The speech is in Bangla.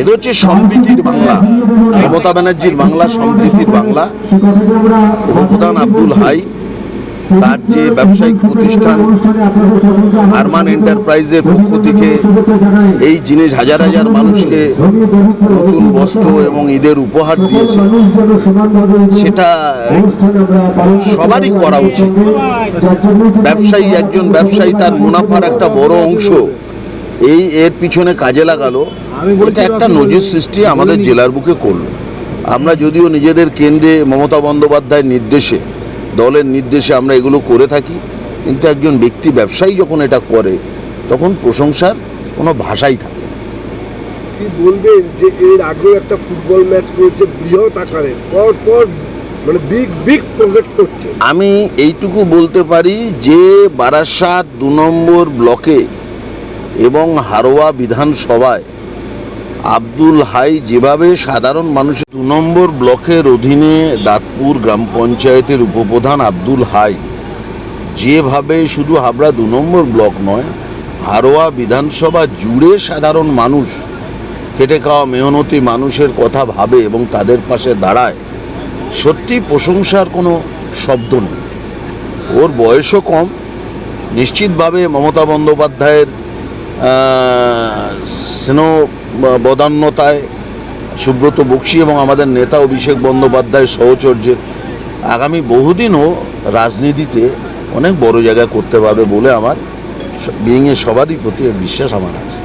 এটা হচ্ছে সম্প্রীতির বাংলা। মমতা ব্যানার্জির বাংলা, সম্প্রীতির বাংলা। উপপ্রধান আব্দুল হাই, তার যে ব্যবসায়িক প্রতিষ্ঠান, আরমান এন্টারপ্রাইজের পক্ষ থেকে এই জিনিস হাজার হাজার মানুষকে নতুন বস্ত্র এবং ঈদের উপহার দিয়েছে। সেটা সবারই করা উচিত। ব্যবসায়ী একজন ব্যবসায়ী, তার মুনাফার একটা বড় অংশ এই এর পিছনে কাজে লাগালো এটা একটা নজির সৃষ্টি আমাদের জেলার বুকে করল। আমরা যদিও নিজেদের কেন্দ্রে মমতা বন্দ্যোপাধ্যায়ের নির্দেশে দলের নির্দেশে আমরা এগুলো করে থাকি কিন্তু একজন ব্যক্তি ব্যবসায়ী যখন এটা করে তখন প্রশংসার কোনো ভাষাই থাকে কি বলবেন যে এর আগেও একটা ফুটবল ম্যাচ করেছে বৃহৎ আকারে পর পর মানে বিগ বিগ প্রজেক্ট করছে। আমি এইটুকু বলতে পারি যে বারাসাত দু নম্বর ব্লকে এবং হারোয়া বিধানসভায় আব্দুল হাই যেভাবে সাধারণ মানুষের দু নম্বর ব্লকের অধীনে দাঁতপুর গ্রাম পঞ্চায়েতের উপপ্রধান আব্দুল হাই যেভাবে শুধু হাবড়া দু নম্বর ব্লক নয়, হারোয়া বিধানসভা জুড়ে সাধারণ মানুষ খেটে খাওয়া মেহনতি মানুষের কথা ভাবে এবং তাদের পাশে দাঁড়ায়, সত্যি প্রশংসার কোনো শব্দ নেই। ওর বয়সও কম। নিশ্চিতভাবে মমতা বন্দ্যোপাধ্যায়ের আহ, স্নেহ বদান্যতায় সুব্রত বক্সি এবং আমাদের নেতা অভিষেক বন্দ্যোপাধ্যায়ের সহচর্যে আগামী বহুদিনও রাজনীতিতে অনেক বড় জায়গা করতে পারবে বলে আমার বিইংয়ের সবারই প্রতি বিশ্বাস আমার আছে।